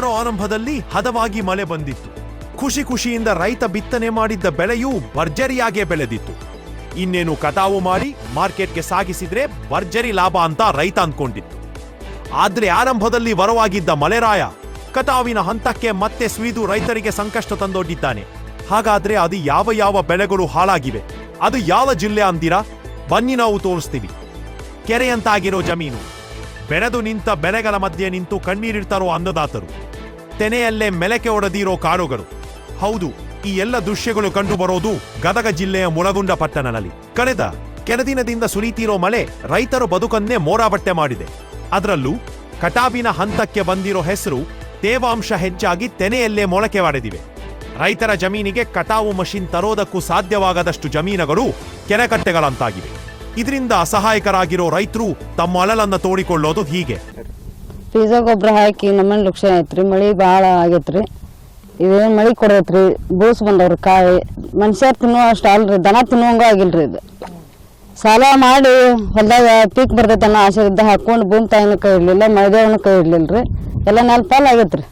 ಮಾಡೋ ಆರಂಭದಲ್ಲಿ ಹದವಾಗಿ ಮಳೆ ಬಂದಿತ್ತು. ಖುಷಿ ಖುಷಿಯಿಂದ ರೈತ ಬಿತ್ತನೆ ಮಾಡಿದ್ದ ಬೆಳೆಯೂ ಭರ್ಜರಿಯಾಗೇ ಬೆಳೆದಿತ್ತು. ಇನ್ನೇನು ಕಟಾವು ಮಾಡಿ ಮಾರ್ಕೆಟ್ಗೆ ಸಾಗಿಸಿದ್ರೆ ಭರ್ಜರಿ ಲಾಭ ಅಂತ ರೈತ ಅಂದ್ಕೊಂಡಿತ್ತು ಆದ್ರೆ ಆರಂಭದಲ್ಲಿ ವರವಾಗಿದ್ದ ಮಳೆರಾಯ ಕಟಾವಿನ ಹಂತಕ್ಕೆ ಮತ್ತೆ ಸುಯಿದು ರೈತರಿಗೆ ಸಂಕಷ್ಟ ತಂದೊಡ್ಡಿದ್ದಾನೆ. ಹಾಗಾದ್ರೆ ಅದು ಯಾವ ಯಾವ ಬೆಳೆಗಳು ಹಾಳಾಗಿವೆ? ಅದು ಯಾವ ಜಿಲ್ಲೆ ಅಂದಿರಾ? ಬನ್ನಿ ನಾವು ತೋರಿಸ್ತೀವಿ. ಕೆರೆಯಂತಾಗಿರೋ ಜಮೀನು. ಬೆಳೆದು ನಿಂತ ಬೆಳೆಗಳ ಮಧ್ಯೆ ನಿಂತು ಕಣ್ಣೀರಿಡ್ತಾರೋ ಅನ್ನದಾತರು. ತೆನೆಯಲ್ಲೇ ಮೆಲಕೆ ಒಡೆದಿರೋ ಕಾಡುಗಳು. ಹೌದು, ಈ ಎಲ್ಲ ದೃಶ್ಯಗಳು ಕಂಡು ಬರೋದು ಗದಗ ಜಿಲ್ಲೆಯ ಮುಳಗುಂಡ ಪಟ್ಟಣದಲ್ಲಿ. ಕಳೆದ ಕೆಲ ದಿನದಿಂದ ಸುರಿತಿರೋ ಮಳೆ ರೈತರು ಬದುಕನ್ನೇ ಮೋರಾಬಟ್ಟೆ ಮಾಡಿದೆ. ಅದರಲ್ಲೂ ಕಟಾವಿನ ಹಂತಕ್ಕೆ ಬಂದಿರೋ ಹೆಸರು ತೇವಾಂಶ ಹೆಚ್ಚಾಗಿ ತೆನೆಯಲ್ಲೇ ಮೊಳಕೆ ಮಾಡಿದಿವೆ ರೈತರ ಜಮೀನಿಗೆ ಕಟಾವು ಮಷಿನ್ ತರೋದಕ್ಕೂ ಸಾಧ್ಯವಾಗದಷ್ಟು ಜಮೀನುಗಳು ಕೆರೆಕಟ್ಟೆಗಳಂತಾಗಿವೆ. ಇದರಿಂದ ಅಸಹಾಯಕರಾಗಿರೋ ರೈತರು ತಮ್ಮ ಅಳಲನ್ನು ತೋಡಿಕೊಳ್ಳೋದು ಹೀಗೆ. ಬೀಜ ಗೊಬ್ಬರ ಹಾಕಿ ನಮ್ಮನೆ ಲಕ್ಷಣ ಐತ್ರಿ ಮಳಿ ಭಾಳ ಆಗೈತ್ರಿ. ಇದೇನು ಮಳಿ ಕೊಡೈತ್ರಿ ಬೂಸ್ ಬಂದವ್ರಿ ಕಾಯಿ. ಮನುಷ್ಯರು ತಿನ್ನೋ ಅಷ್ಟು ಅಲ್ರಿ ದನ ತಿನ್ನುವಂಗೂ ಆಗಿಲ್ರಿ ಇದು. ಸಾಲ ಮಾಡಿ ಹೊಲ್ದಾಗ ಪೀಕ್ ಬರ್ತೈತೆ ಅನ್ನೋ ಆಸೆ ಇದ್ದ ಹಾಕೊಂಡು ಭೂಮಿ ತಾಯಿನ ಕೈ ಇರಲಿಲ್ಲ ಮಳೆದೇವನ ಕೈ ಇರಲಿಲ್ಲರಿ ರೀ ಎಲ್ಲ ನಾಲ್ಕು ಪಾಲು ಆಗೈತ್ರಿ.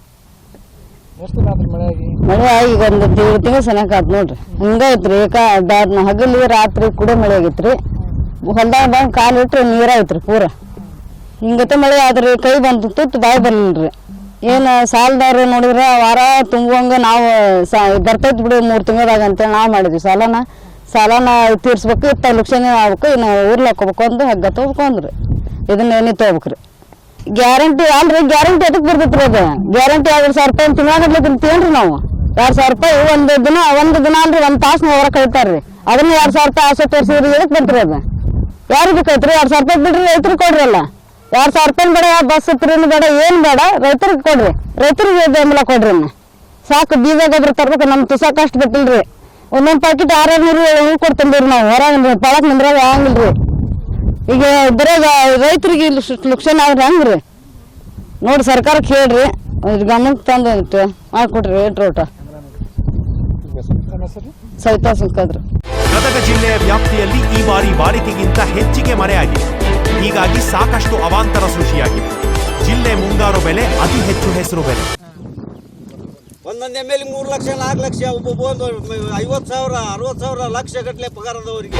ಮಳೆ ಆಗಿ? ಈಗ ಒಂದು ತಿಂಗಳು ತಿಂಗಳು ಸನಕ ಆತ್ ನೋಡ್ರಿ. ಹಿಂಗೈತ್ರಿ ಏಕ ಹಗಲಿ ರಾತ್ರಿ ಕೂಡ ಮಳೆ ಆಗೈತ್ರಿ. ಹೊಲ್ದಾಗ ಬಂದು ಕಾಲು ಇಟ್ರೆ ನೀರಾಯ್ತ್ರಿ ಪೂರ. ಹಿಂಗತೆ ಮಳೆ ಆದ್ರೆ ಕೈ ಬಂತು ತುತ್ತು ಬಾಯಿ ಬರ್ಲಿಲ್ರಿ ಏನು ಸಾಲದವ್ರು ನೋಡಿದ್ರೆ ವಾರ ತುಂಬುವಂಗ ನಾವು ಸಾ ಬರ್ತೈತಿ ಬಿಡು ಮೂರು ತಿಂಗಳದಾಗ ಅಂತೇಳಿ ನಾವು ಮಾಡಿದ್ವಿ. ಸಾಲನ ಸಾಲನ ತೀರ್ಸ್ಬೇಕು, ಇತ್ತ ಲಕ್ಷಣ ಆಗ್ಬೇಕು, ಇನ್ನು ಊರ್ಲಿ ಹಾಕೋಬೇಕು ಅಂದ್ರೆ ಹಗ್ಗ ತೊಗೋಬೇಕು ಅಂದ್ರೆ ಇದನ್ನ ಏನೇ ತೊಗೋಬೇಕ್ರಿ ಗ್ಯಾರಂಟಿ ಅಲ್ರಿ, ಗ್ಯಾರಂಟಿ ಎದಕ್ ಬರ್ತೈತ್ರಿ ಅದು? ಗ್ಯಾರಂಟಿ ಎರಡು ಸಾವಿರ ರೂಪಾಯಿ ತಿಂಗಳಾಗಡ್ಲೆ ತಿಂತೀವೇನ್ರಿ ನಾವು? ಎರಡ್ ಸಾವಿರ ರೂಪಾಯಿ ಒಂದು ದಿನ ಒಂದು ದಿನ ಅಲ್ರಿ ಒಂದು ತಾಸು ಹೊರ ಕಳಿತಾರ್ರಿ ಅದನ್ನ ಎರಡು ಸಾವಿರ ರೂಪಾಯಿ ಆಸೆ ತೋರಿಸಿದ್ರಿ, ಎದಕ್ ಬಂತ್ರಿ ಅದು? ಯಾರಿಗೆ ಬೇಕೈತ್ರಿ ಎರಡು ಸಾವಿರ ರೂಪಾಯಿ ಬಿಡ್ರಿ ಕೊಡ್ರಿ ಅಲ್ಲ ಎರಡ್ ಸಾವಿರ ರೂಪಾಯಿ ಬೇಡ ಬಸ್ ಫ್ರೀನು ಬೇಡ, ಏನ್ ಬೇಡ. ರೈತರಿಗೆ ಕೊಡ್ರಿ. ರೈತರಿಗೆ ಬೆಂಬಲ ಕೊಡ್ರಿ ಸಾಕು, ಬೀಜ, ಗೊಬ್ಬರ ತರ್ಬೇಕು ನಮ್ ತುಸಾಕ ಅಷ್ಟು ಬಿಟ್ಟಿಲ್ರಿ. ಒಂದೊಂದ್ ಪ್ಯಾಕೆಟ್ ಆರಾರು ನೂರು ಏಳು ಕೊಡ್ತಂದ್ರಿ ನಾವು. ಹೊರಗೆ ಪಳಕ್ ನಿಂದ್ರಾಗ ಆಗಿಲ್ರಿ ಈಗ ಬರೋ ರೈತರಿಗೆ ಲುಕ್ಷನ್ ಆದ್ರೆ ಹೆಂಗ್ರಿ? ನೋಡಿ ಸರ್ಕಾರಕ್ಕೆ ಹೇಳ್ರಿ. ಗಮನಕ್ಕೆ ತಂದು ಮಾಡ್ಕೊಡ್ರಿ ರೇಟ್ ರೋಟ ಸವಿತಾ ಸಿಂಕದ್ರಿ ಗದಗ ಜಿಲ್ಲೆಯ ವ್ಯಾಪ್ತಿಯಲ್ಲಿ ಈ ಬಾರಿ ವಾಡಿಕೆಗಿಂತ ಹೆಚ್ಚಿಗೆ ಮಳೆಯಾಗಿದೆ. ಹೀಗಾಗಿ ಸಾಕಷ್ಟು ಅವಾಂತರ ಸೃಷ್ಟಿಯಾಗಿದೆ. ಜಿಲ್ಲೆ ಮುಂಗಾರು ಬೆಲೆ ಅತಿ ಹೆಚ್ಚು ಹೆಸರು ಬೆಲೆ. ಒಂದೊಂದು ಎಂ ಎಲ್ ಮೂರು ಲಕ್ಷ, ನಾಲ್ಕು ಲಕ್ಷ, ಒಬ್ಬೊಬ್ಬ ಒಂದು, ಐವತ್ತು ಸಾವಿರ, ಅರವತ್ತು ಸಾವಿರ ಲಕ್ಷ ಗಟ್ಟಲೆ ಪಗಾರದವರಿಗೆ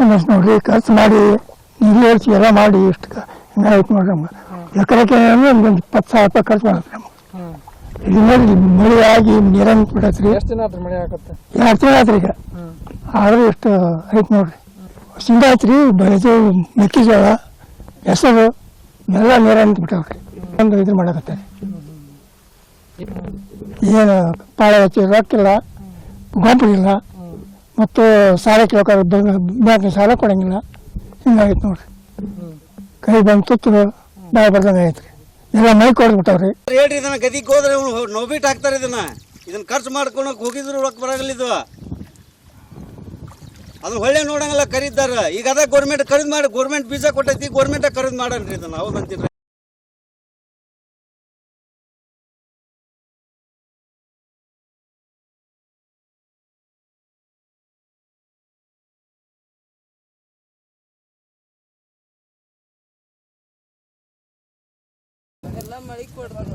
ಸಮಸ್ಯೆ ನೋಡ್ರಿ ಖರ್ಚು ಮಾಡಿ ನೀರು ಹರಿಸಿ ಎಲ್ಲ ಮಾಡಿ ಇಷ್ಟು ಹಿಂಗಾಯ್ತು ನೋಡ್ರಿ ನಮ್ಗೆ ಎಕರೆಕ್ಕೆ ಒಂದು ಇಪ್ಪತ್ತು ಸಾವಿರ ರೂಪಾಯಿ ಖರ್ಚು ಮಾಡುತ್ತೆ ನಮ್ಗೆ. ಇದು ನೋಡಿ ಮಳೆ ಆಗಿ ನೀರನ್ನು ಬಿಡತ್ರಿ. ಎಷ್ಟು ದಿನ ಆತ್ರಿ ಮಳೆ ಆಗತ್ತೆ? ಎರಡು ತಿಂಗಳು ಆತ್ರಿ ಈಗ. ಆದ್ರೆ ಎಷ್ಟು ಐತೆ ನೋಡ್ರಿ. ಶೇಂಗಾ ಐತ್ರಿ ಬೆಳೆದು ಮೆಕ್ಕೆಜೋಳ ಹೆಸರು ಎಲ್ಲ ನೀರನ್ನು ಬಿಟ್ಟವ್ರಿ. ಒಂದು ಇದ್ರ ಮಾಡಕತ್ತೆ. ಏನು ಪಾಳೆ ಹಚ್ಚಿ ರೊಕ್ಕಿಲ್ಲ ಗೊಬ್ಬರ ಇಲ್ಲ. ಮತ್ತು ಸಾಲ ಕೇಳ್ಕೊಂಡು ಬ್ಯಾಂಕ್ ಸಾಲ ಕೊಡಂಗಿಲ್ಲ. ಹಿಂಗಾಗೈತೆ ನೋಡ್ರಿ. ಕೈ ಬಂದು ತುತ್ತು ಬಾಯ್ ಬರ್ದಂಗೆ ಆಯ್ತು ರೀ ಎಲ್ಲ ಮೈ ಕೊಡ್ಬಿಟ್ಟವ್ರಿ. ಹೇಳ್ರಿ ಇದನ್ನ, ಗದಿಗೆ ಹೋದ್ರೆ ನೋಬಿಟ್ ಹಾಕ್ತಾರೆ ಇದನ್ನ. ಇದನ್ನ ಖರ್ಚು ಮಾಡ್ಕೊಳಕ್ ಹೋಗಿದ್ರು ರೊಕ್ಕ ಬರಾಗಲ್ಲ ಇದು. ಅದನ್ನ ಹೊಳ್ಳೆ ನೋಡಂಗಿಲ್ಲ ಖರೀದಾರ ಈಗ ಅದ ಗೌರ್ಮೆಂಟ್ ಖರೀದಿ ಮಾಡಿ ಗೌರ್ಮೆಂಟ್ ಬೀಜ ಕೊಟ್ಟೈತಿ ಗೌರ್ಮೆಂಟ್ ಖರೀದಿ ಮಾಡನ್ರಿ ಇದನ್ನ. ಹೌದಂತೀರಿ ಎಲ್ಲ ಮಳೆ ಕೊಡ್ತಾರೆ